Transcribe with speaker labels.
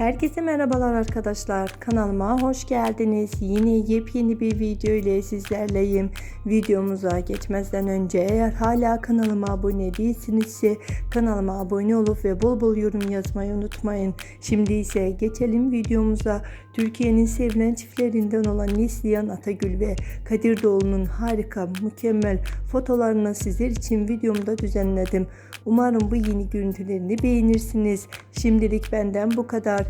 Speaker 1: Herkese merhabalar arkadaşlar. Kanalıma hoş geldiniz. Yine yepyeni bir video ile sizlerleyim. Videomuza geçmezden önce eğer hala kanalıma abone değilsinizse kanalıma abone olup ve bol bol yorum yazmayı unutmayın. Şimdi ise geçelim videomuza. Türkiye'nin sevilen çiftlerinden olan Neslihan Atagül ve Kadir Doğulu'nun harika, mükemmel fotolarını sizler için videomda düzenledim. Umarım bu yeni görüntülerini beğenirsiniz. Şimdilik benden bu kadar.